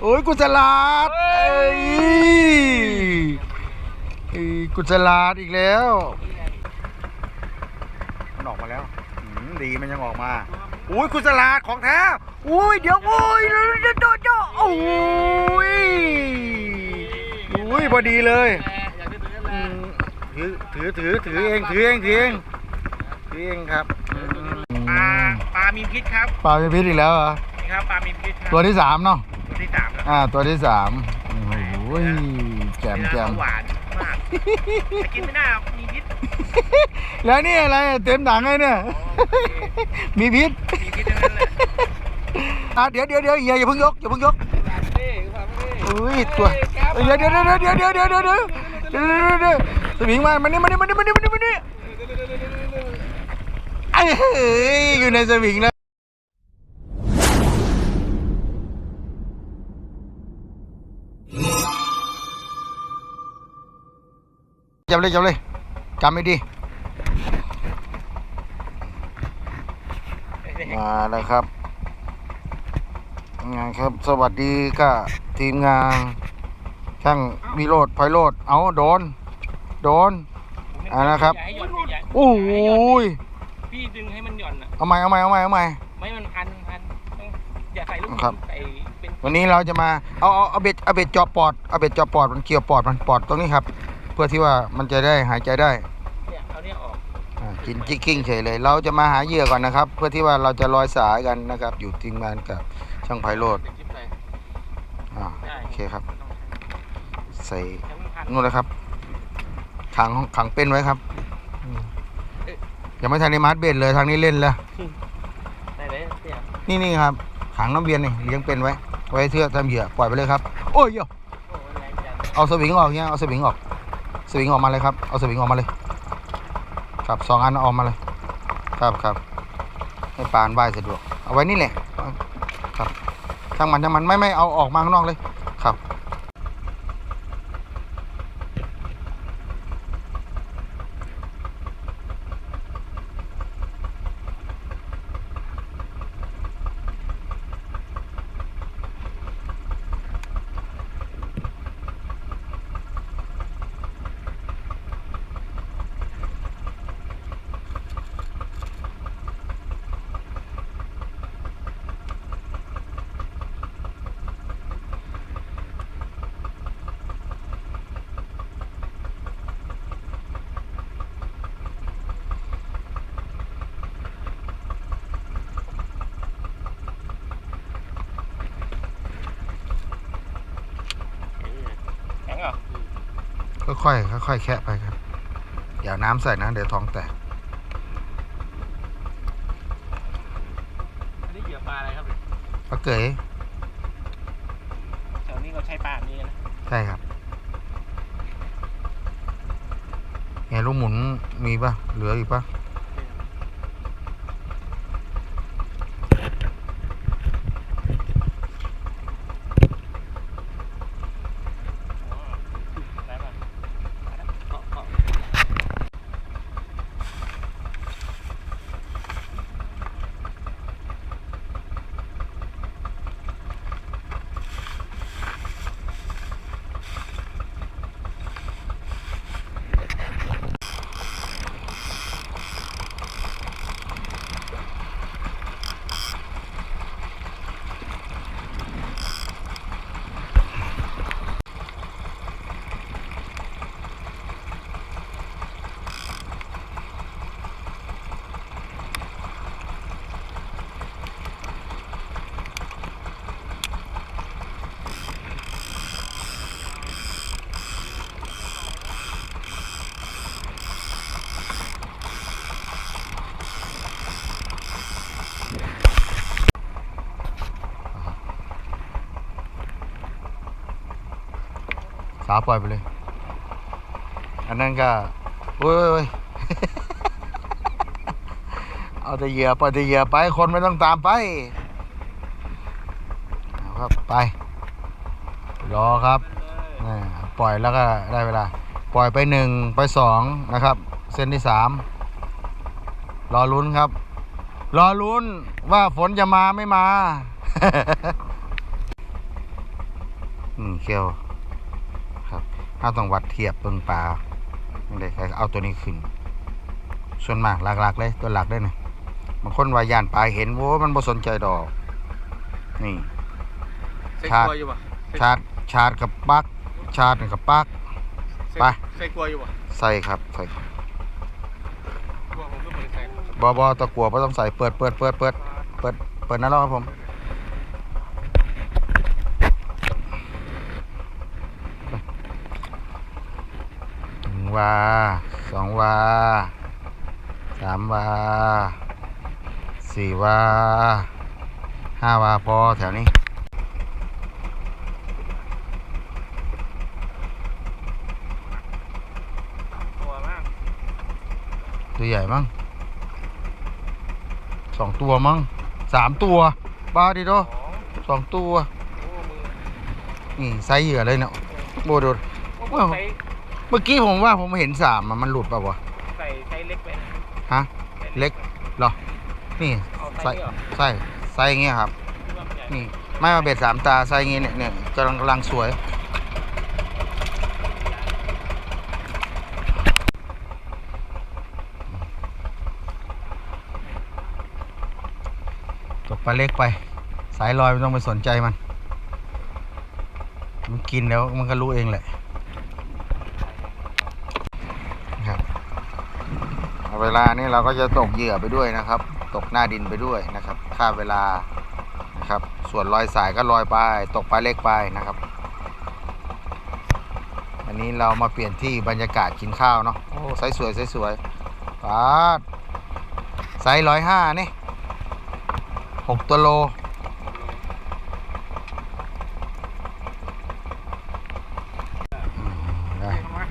โอ้ยกุศลาดเอ้ยเอ้ยกุศลาดอีกแล้ว มันออกมาแล้วอืมดีมันยังออกมา อุ้ยกุศลาดของแท้ อุ้ยเดี๋ยวอุ้ยเดี๋ยวเดี๋ยวเดี๋ยวโอ้ยอุ้ยพอดีเลยอยากได้ตัวนั้นแหอืละมถือถือถือถือเองถือเองถือเองถือเองครับอืมปลาปลามีพิษครับปลาเป็นพิษอีกแล้วเหรอ นี่ครับปลามีพิษครับตัวที่สามเนาะ ตัวที่สามแล้วอ่าตัวที่สามโอ้โหแจมแจมเนื้อเขาหวานมากแต่กินไม่ได้หรอกมีพิษแล้วนี่อะไรอะเต็มถังเลยเนี่ย มีพิษมีพิษทั้งนั้นแหละอะเดี๋ยวเดี๋ยวเดี๋ยวอย่าอย่าเพิ่งยกอย่าเพิ่งยกอุ้ยตัวเดี๋ยวเดี๋ยวเดี๋ยวเดี๋ยวเดี๋ยวเดี๋ยวเดี๋ยวเดี๋ยวเดี๋ยวเดี๋ยวเดี๋ยวสวิงมามานี่มานี่มานี่มานี่มานี่มานี่ไอ้เฮ้ยอยู่ในสวิงแล้ว จับเลยจับเลยจำไม่ดีมาแล้วครับงานครับ สวัสดีก็ทีมงาน ช่างวิโรดไพโรดเอาโดน โดนอ่านะครับอย่าให้หย่อนอย่าโอ้ยพี่ดึงให้มันหย่อนอะเอาใหม่เอาใหม่เอาใหม่เอาใหม่ไม่มันพันพันต้องอย่าใส่ลูกครับใส่เป็นวันนี้เราจะมาเอาเอาเอาเบ็ดเอาเบ็ดเจาะปอดเอาเบ็ดเจาะปอดมันเกี่ยวปอดมันปอดตรงนี้ครับ เพื่อที่ว่ามันจะได้หายใจได้เนี่ยเอาเนี่ยออกอ่ากินจิกกิ้งเฉยเลย เราจะมาหาเหยื่อก่อนนะครับ เพื่อที่ว่าเราจะลอยสายกันนะครับ อยู่ทีมงานกับช่างไพโรดเป็นคลิปเลยอ่าได้โอเคครับ ใส่ให้มันพันนู่นเลยครับขังขังเป็นไว้ครับอืมยังไม่ทันในมาร์ทเบ็ดเลยทางนี้เล่นแล้ว ได้เลยเนี่ยนี่นี่ครับขังน้ำเวียนนี่เลี้ยงเป็นไว้ ไว้เทื่อทำเหยื่อปล่อยไปเลยครับ โอ้ยโยโอ้มันแรงจังเอาสวิงออกเนี่ยเอาสวิงออกส วิงออกมาเลยครับเอาสวิงออกมาเลย ครับสองอันออกมาเลย ครับครับให้ปานว่ายสะดวก เอาไว้นี่แหละครับช่างมันช่างมันไม่ไม่เอาออกมาข้างนอกเลย ครับ แข็งเหรอ ค่อยๆค่อยๆแคะไปครับอย่าน้ำใส่นะเดี๋ยวท้องแตกอันนี้เหยื่อปลาอะไรครับเนี่ยปลาเกยแถวนี้เราใช้ปลาแบบนี้นะใช่ครับไงลูกหมุนมีปะเหลืออีกปะ ได้ป่ะเกาะเกาะาปล่อยไปเลย อันนั้นก็โอ้ยอยเอาแต่เหยื่อปล่อยแต่เหยื่อไปคนไม่ต้องตามไปครับไปรอครับปล่อยแล้วก็ได้เวลา ปล่อยไปหนึ่งไปสองนะครับ เส้นที่สามรอลุ้นครับ รอลุ้นว่าฝนจะมาไม่มา อืมเขียว ครับถ้าต้องวัดเทียบเบิ่งปลาเลยเอาตัวนี้ขึ้น ส่วนมากหลักๆเลยตัวหลักเลยนะบางคนว่าย่านปลาเห็นโว้มันบ่สนใจดอก นี่ใส่ชาร์จกลัวอยู่ป่ะชาร์จชาร์จกับปลั๊กชาร์จกับปลั๊กไปใส่กลัวอยู่ป่ะใส่ครับใส่กลัวผมก็ไม่ได้ใส่บอบอตะกัวบ่ต้องใส่เปิดเปิดเปิดเปิดเปิดเปิดนั่นแล้วครับผมหนึ่ง วาสองวาสามวาสี่วาห้าวาพอแถวนี้กลัวมากตัวใหญ่มั้งสองตัวมั้งสามตัวบ้าดิโดสองสองตัวโอ้มือนี่ไซส์เหยื่อเลยเนี่ยโบโดดโอ้ว้าวใส่ เมื่อกี้ผมว่าผมเห็นสามอะมันหลุดเปล่าวะใส่ใส่เล็กไปฮะเล็กเหรอ นี่เอาใส่ใส่เหรอใส่ไซส์อย่างเงี้ยครับ คิดว่ามันใหญ่นี่ไม่มาเบ็ดสามตาไซส์อย่างงี้เนี่ยเนี่ยกำลังกำลังสวย ตกปลาเล็กไป สายลอยไม่ต้องไปสนใจมัน มันกินแล้วมันก็รู้เองแหละนะครับ เวลานี้เราก็จะตกเหยื่อไปด้วยนะครับ ตกหน้าดินไปด้วยนะครับค่าเวลานะครับ ส่วนลอยสายก็ลอยไป ตกปลาเล็กไปนะครับ อันนี้เรามาเปลี่ยนที่บรรยากาศกินข้าวเนาะโอ้ไซส์สวยไซส์สวยปาดไซส์ร้อยห้านี่หกตัวโล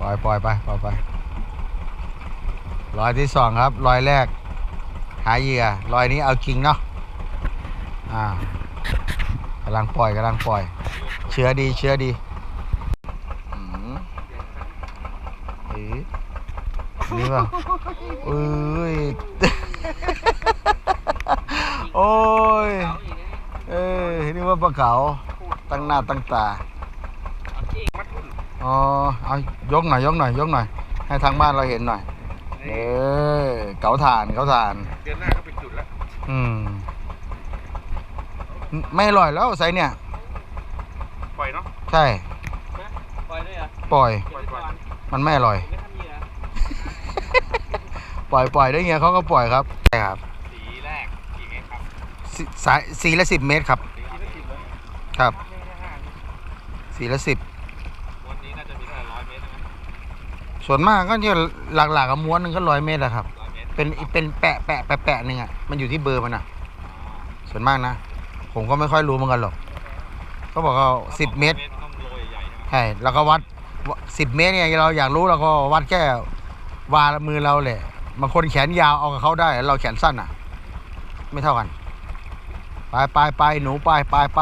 ปล่อยปล่อยไปปล่อยไป รอยที่สองครับ รอยแรก หาเหยื่อ รอยนี้เอาจริงเนาะอ่ากำลังปล่อยกำลังปล่อย เชื้อดีเชื้อดีอืมเอ๊ะนี่ป่ะเอ้ยโอ้ยเอ้ยนี่ว่าปลาเก๋าตั้งหน้าตั้งตาอ๋อเอายกหน่อยยกหน่อยยกหน่อย ให้ทางบ้านเราเห็นหน่อย เออเก๋าถ่านเก๋าถ่าน เดือนหน้าก็เป็นจุดแล้วอืม ไม่อร่อยแล้วไซส์เนี่ย ปล่อยเนาะใช่ ปล่อยด้วยเหรอปล่อย ปล่อยก่อนมันไม่อร่อย ไม่ทำเหยื่อปล่อยปล่อยได้เงี้ยเขาก็ปล่อยครับใช่ครับสีแรกกี่เมตรครับสสายสี่ละสิบเมตรครับ สีละสิบเลยครับไม่ได้ห้าสี่ละสิบ ส่วนมากก็จะหลักๆกับม้วนหนึ่งก็ร้อยเมตรแหละครับ ร้อยเมตรเป็นเป็นแปะแปะแปะแปะหนึ่งอะมันอยู่ที่เบอร์มันอะส่วนมากนะ ผมก็ไม่ค่อยรู้เหมือนกันหรอกเขาบอกว่าสิบเมตรต้องโรยใหญ่ใช่ไหมใช่แล้วก็วัดสิบเมตรเนี่ยเราอยากรู้เราก็วัดแค่วามือเราแหละบางคนแขนยาวเอากับเขาได้ เราแขนสั้นอะไม่เท่ากัน ไปไปไปหนูไปไปไป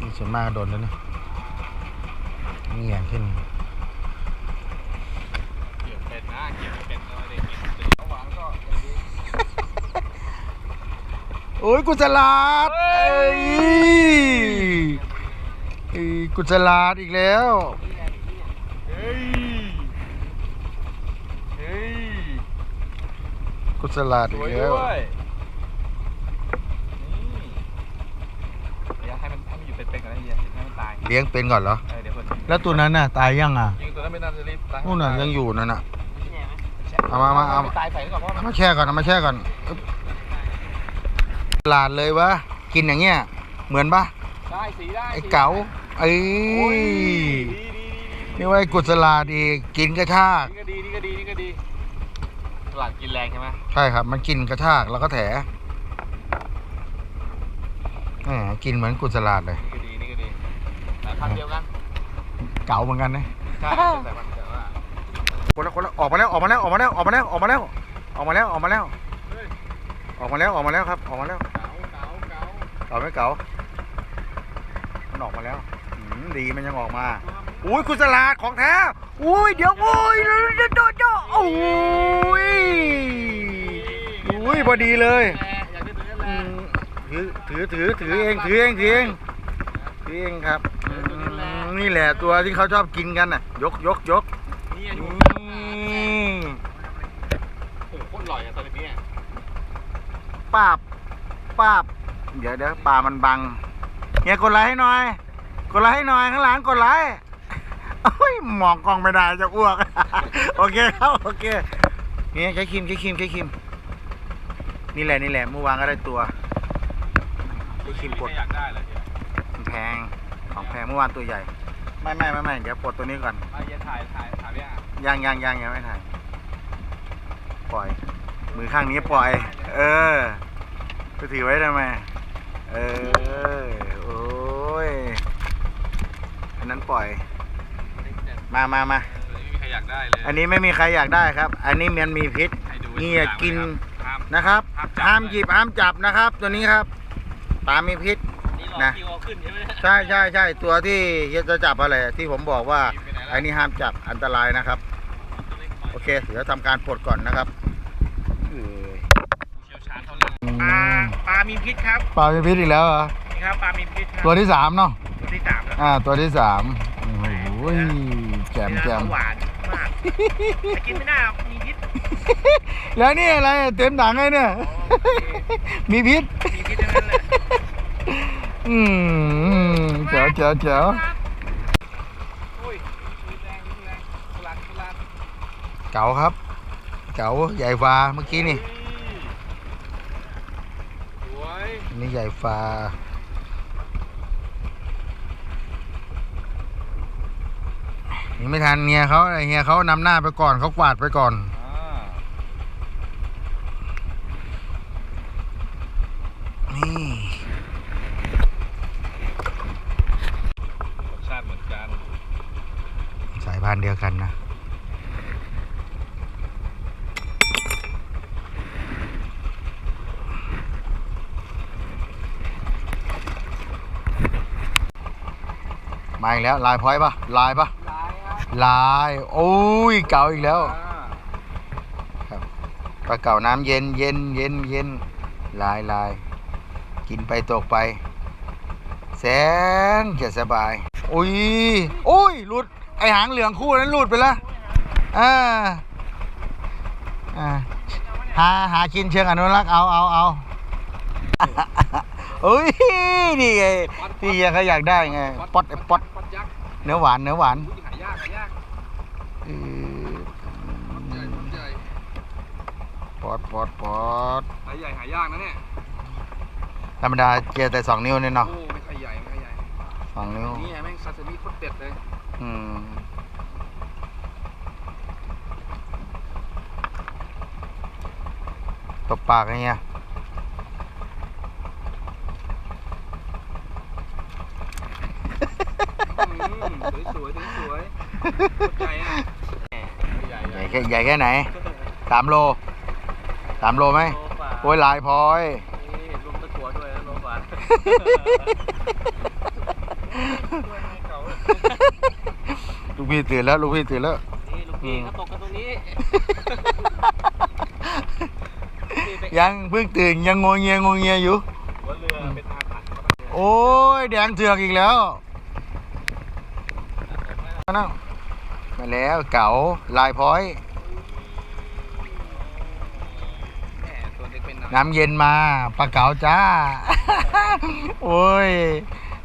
นี่ส่วน มากก็โดนแล้วนะนี่แงนขึ้นเกี่ยวเป็นนะเกี่ยวไม่เป็นก็ไม่ได้กินระหว่างก็ยังดีโอ้ยกุศลาดเฮ้เอ้ยยเอ้ยกุศลาดอีกแล้วเฮ้ยเฮ้ยกุศลาดสอีกวยแล้ว ด้วยนี่เดี๋ยวให้มันให้มัน อยู่เป็นๆก่อนนะเฮียให้มันตายเลี้ยงเป็นก่อนเหรอ เออเดี๋ยวเพิ่นแล้วตัวนั้นน่ะ ตายยังอะยิงตัวนั้นไม่น่าจะรีบตายนู่นน่ะยังอยู่นั่นน่ะ เอาเอามามามาเอาเอาตายใส่ไว้ก่อนเพราะว่าเอามันมาแช่ก่อนเอามาแช่ก่อนอึ๊บลาดเลยวะกินอย่างเงี้ยเหมือนปะได้สีได้ไอ้เก๋าเอ้โอ้ยยดีดีดีนี่ว่าไอ้กุศลาดอีกกินกระชากนี่ก็ดีนี่ก็ดีนี่ก็ดีตลาดกินแรงใช่ไหมใช่ครับ มันกินกระชากแล้วก็แถแหมกินเหมือนกุศลาดเลยนี่ก็ดี นี่ก็ดีแต่พันธุ์เดียวกันเก๋าเหมือนกันนะใช่แต่มันแต่ว่าคนละคนละออกมาแล้วออกมาแล้วออกมาแล้วออกมาแล้วออกมาแล้วออกมาแล้วออกมาแล้ว เฮ้ยออกมาแล้วออกมาแล้วครับ ออกมาแล้วเก๋าเก๋าเก๋าเก๋าไม่เก๋ามันออกมาแล้วอืมดีมันยังออกมาอุ้ยกุศลาดของแท้อุ้ยเดี๋ยวอุ้ยเดี๋ยวเดี๋ยวเดี๋ยวโอ้ยอุ้ยพอดีเลยแหละอยากได้ตัวนี้แหอืละมถือถือถือถือเองถือเองถือเองถือเองครับอืม นี่แหละตัวที่เขาชอบกินกันน่ะ ยกยกยกนี่อยู่อืมโอ้โหโคตรอร่อยอะตัวนี้ป้าบป้าบเดี๋ยวเดี๋ยวปลามันบังเฮียกดไลค์ให้หน่อย กดไลค์ให้หน่อยข้างหลังกดไลค์โอ้ยมองกล้องไม่ได้จะอ้วก โอเคครับโอเคเนี่ยใช้ครีมใช้ครีมใช้ครีมนี่แหละนี่แหละเมื่อวานก็ได้ตัวใช้ครีมปลดอยากได้เลยเนี่ยมันแพงของแพงเมื่อวานตัวใหญ่ ไม่ไม่ไม่ไม่เดี๋ยวปลดตัวนี้ก่อนมาเย็นถ่ายถ่ายถ่ายยังอะยังยังยังยังไม่ถ่ายปล่อย มือข้างนี้ปล่อย เออจะถือไว้ทำไมเออโอ้ยอันนั้นปล่อย มามามาตัวนี้ไม่มีใครอยากได้เลยอันนี้ไม่มีใครอยากได้ครับ อันนี้มันมีพิษให้ดูนี่อย่ากินห้าม นะครับห้ามจับ ห้ามหยิบห้ามจับนะครับ ตัวนี้ครับปลามีพิษ นี่รอนะ คิวเอาขึ้นใช่ไหมใช่ใช่ใช่ตัวที่จะจับอะไรที่ผมบอกว่าไปไหนไอ้แล้วนี่ห้ามจับอันตรายนะครับ ตัวเล็กโอเคเดี๋ยวทำการปลดก่อนนะครับเออเชี่ยวชาญเท่านั้นปลาปลามีพิษครับปลามีพิษอีกแล้วเหรอนี่ครับปลามีพิษครับตัวที่สามเนาะตัวที่สามแล้วอ่าตัวที่สามโอ้โหแจมแจมหวานมากแต่กินไม่ได้หรอกมีพิษแล้วนี่อะไรเต็มถังเลยเนี่ย มีพิษมีพิษทั้งนั้นเลย อืมเจ๋วเจ๋วเจ๋วอุ้ยมีแรงมีแรงกุหลาเก๋าครับ เก๋าใหญ่ฟ้าเมื่อกี้นี่นี่ใหญ่ฟ้านี่ไม่ทันเฮียเขาเฮียเขานำหน้าไปก่อนเขากวาดไปก่อน รสชาติเหมือนกัน สายพันธุ์เดียวกันนะ มาอีกแล้วลายพอยต์ปะลายปะลายครับลายโอ้ยเก่าอีกแล้วอ่าปลาเก่าน้ำเย็นเย็นเย็นเย็นลายลายกินไปตกไป แสนจะสบายอุ้ยอุ้ยหลุดไอหางเหลืองคู่นั้นหลุดไปแล้วอ่าอ่าหาหากินเชิงอนุรักษ์เอาเอาเอา อุ้ยนี่ไงที่เฮียเขาอยากได้ไงป๊อดไอป๊อดป๊อดยักษ์เนื้อหวานเนื้อหวานอุ้ยหายากหายากเออใหญ่ใหญ่ป๊อดป๊อดป๊อดหายใหญ่หายากนะเนี่ยธรรมดาเจอแต่สองนิ้วเนี่ยเนาะโอ้ไม่ค่อยใหญ่ไม่ค่อยใหญ่สองนิ้วนี่ไงแม่งซาซิมิโคตรเด็ดเลยอืมตบปากไอ้เงี้ย สวยสวยสวยใหญ่อะใหญ่ใหญ่แค่ใหญ่แค่ไหนสามโลสามโลไหมโอ้ยหลายพลอยนี่รวมตะกัวด้วยนะโลกว่าลูกพี่ตื่นแล้วลูกพี่ตื่นแล้วนี่ลูกพี่เขาตกกันตรงนี้ยังเพิ่งตื่นยังงวงเงียงวงเงียอยู่หัวเรือเป็นอาถรรพ์โอ้ยแดงเถือกอีกแล้วมา นั่งมาแล้วเก๋าลายพลอยแหมตัวเล็กเป็นหนังน้ำเย็นมาปลาเก๋าจ้า โอ้ย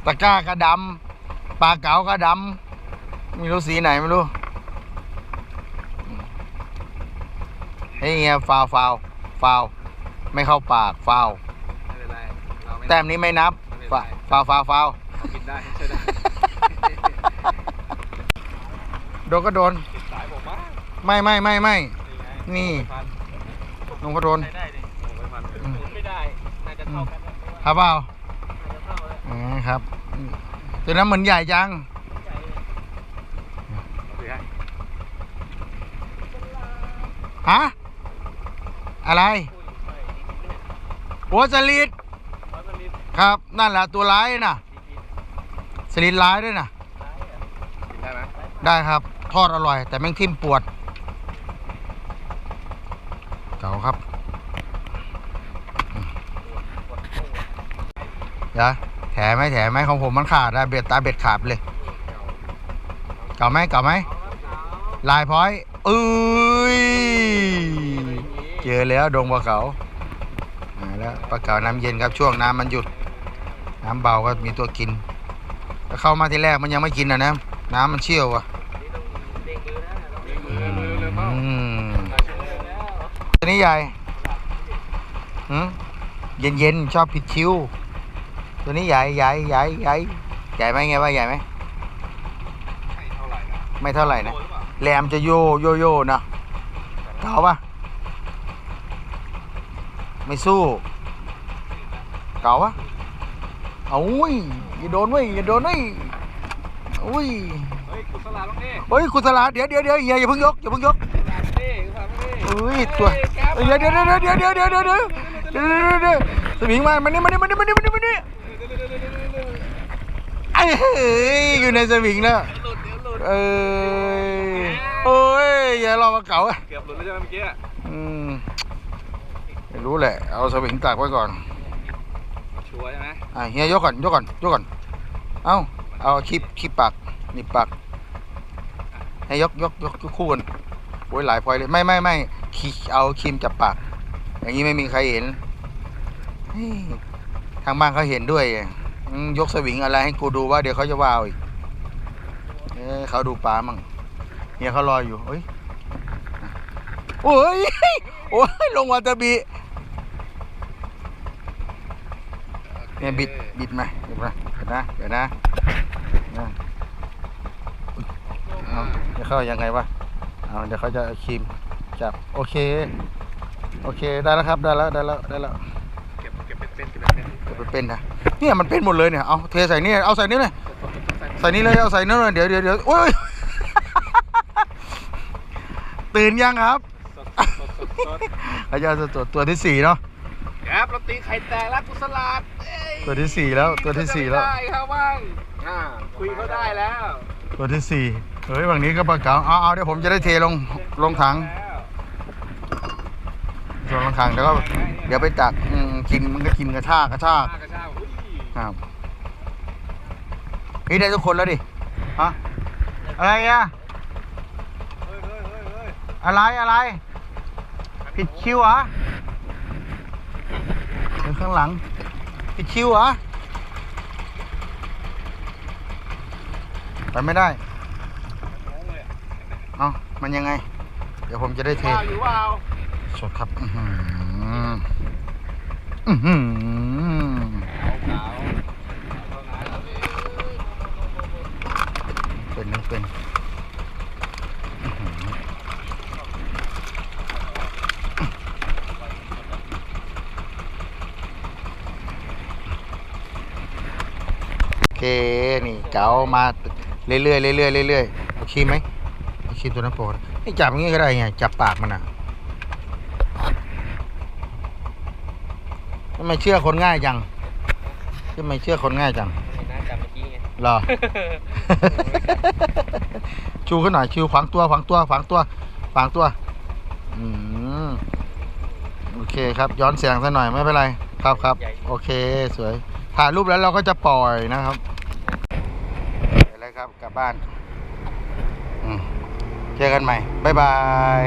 ตะกร้ากระดำปลาเก๋ากระดำไม่รู้สีไหนไม่รู้เฮ้ยเฮียฟาวฟาวฟาวไม่เข้าปากฟาวไม่เป็นไรเราไม่แต้มนี้ไม่นับฟาฟาวฟาวฟาวกินได้ใช่ได้ โดนก็โดนติดสายผมมากไม่ไม่ไม่ไม่ นี่ พันลงก็โดน ใช้ได้ดิโอ้ยพันหมุนไม่ได้ น่าจะเท่ากันนะครับเปล่าน่าจะเท่าเลยอืมครับตัวนั้นเหมือนใหญ่จังฮะ อะไรโอ้สลิดครับ นั่นแหละตัวร้ายน่ะ สลิดร้ายด้วยน่ะ กินได้ไหมได้ครับ ทอดอร่อย แต่แม่งทิ่มปวด เก่าครับยะแถไหมแถไหมของผมมันขาดอะเบ็ดตาเบ็ดขาดเลย เก่าไหมเก่าไหมลายพ้อยอุ้ยเจอแล้วดงปลาเก๋าแล้วปลาเก๋าน้ำเย็นครับช่วงน้ำมันหยุด น้ำเบาก็มีตัวกินถ้าเข้ามาทีแรกมันยังไม่กินอะนะ น้ำมันเชี่ยวอะ นี้ใหญ่หืมเย็นเย็นๆชอบผิดคิ้วตัวนี้ใหญ่ใหญ่ใหญ่ใหญ่ใหญ่ไหมไงว่าใหญ่ไหมไม่เท่าไหร่นะไม่เท่าไหร่นะโดหรือเปล่าแหลมจะโยโยโย่นะเก่าปะไม่สู้เก่าปะเอาอุ้ยอย่าโดนเว้ยอย่าโดนเว้ยอุ้ยเฮ้ยกุศลาบ้างดิเฮ้ยคุณสลาเดี๋ยวเดี๋ยวเดี๋ยวอย่าอย่าเพิ่งยกอย่าเพิ่งยก อุ้ยตัวเดี๋ยวเดี๋ยวเดี๋ยวเดี๋ยวเดี๋ยวเดี๋ยวเดี๋ยวเดี๋ยวเดี๋ยวเดี๋ยวเดี๋ยวสวิงมามันนี่มันนี่มันนี่มันนี่มันนี่มันนี่ไอ้เฮ้ยอยู่ในสวิงแล้วหลุดเดี๋ยวหลุดเอ้ยโอ้ยอย่ารอมาเก่าอะเกือบหลุดแล้วใช่ไหมเมื่อกี้อะอืมไม่รู้แหละเอาสวิงตักไว้ก่อนชัวร์ใช่ไหมอะเฮียยกก่อนยกก่อนยกก่อนเอาเอาคลิปคลิปปากนี่ปากให้ยกยกยกยกคู่กันโอ้ยหลายพลอยเลยไม่ไม่ไม่คี เอาครีมจับปาก อย่างนี้ไม่มีใครเห็น ทางบ้านเขาเห็นด้วย ยกสวิงอะไรให้กูดูว่าเดี๋ยวเขาจะว่าเอาอีกเอเขาดูปลามั่งเฮียเขารออยู่เฮ้ยโอ้ย โอ้ย ลงวาตาบีเนี่ยบิด บิดมาบิดมาเดี๋ยวนะเดี๋ยวนะนะเอาจะเข้ายังไงวะ เอาเดี๋ยวเขาจะครีม จับโอเค โอเคได้แล้วครับได้แล้วได้แล้วได้แล้วเก็บเก็บเป็นเป็นเก็บเป็นเดี๋ยวไปเป็นนะเนี่ยมันเป็นหมดเลยเนี่ยเอาเทใส่นี่เอาใส่นี่เลยใส่นี่เลยเอาใส่นี่เลยเดี๋ยวเดี๋ยวเดี๋ยวโอ้ยตื่นยังครับสดสดสดสดอาจารย์ตัวตัวที่สี่เนาะครับเราตีไข่แตกแล้วกุศลาเอ้ยตัวที่สี่แล้วตัวที่สี่แล้วได้ครับว่างอ่าคุยเขาได้แล้ว ตัวที่สี่เฮ้ยวันนี้ก็ปลาเก๋าเอาเอาเดี๋ยวผมจะได้เทลงลงถัง แล้วลงถังเดี๋ยวก็เดี๋ยวไปตักอืมกินมันก็กินกระชากกระชากมากระชากอุ้ยครับนี่ได้ทุกคนแล้วดิฮะอะไรอะเฮ้ยเฮ้ยเฮ้ยเฮ้ยอะไรอะไรผิดคิวเหรอเดินข้างหลังผิดคิวเหรอไปไม่ได้งงเลยเอ้ามันยังไง เดี๋ยวผมจะได้เทว้าวอยู่ว้าว สดครับอือหืออือหือเป็นนึกเป็นโอเคนี่เก๋ามาเรื่อยๆเรื่อยๆเรื่อยๆเอาครีมไหมเอาครีมตัวนั้นโปรดนี่จับงี้ก็ได้ไงจับปากมันอะทำ ไมเชื่อคนง่ายจังทำไมเชื่อคนง่ายจังเห็นหน้าจำเมื่อกี้ไงเหรอ ชูขึ้นหน่อยชูฝังตัวฝังตัวฝังตัวฝังตัว อืมโอเคครับ ย้อนเสียงซะหน่อยไม่เป็นไร ครับครับ โอเคสวย ถ่ายรูปแล้วเราก็จะปล่อยนะครับไปเลยครับกลับบ้านอืมเจอกันใหม่ บ๊ายบาย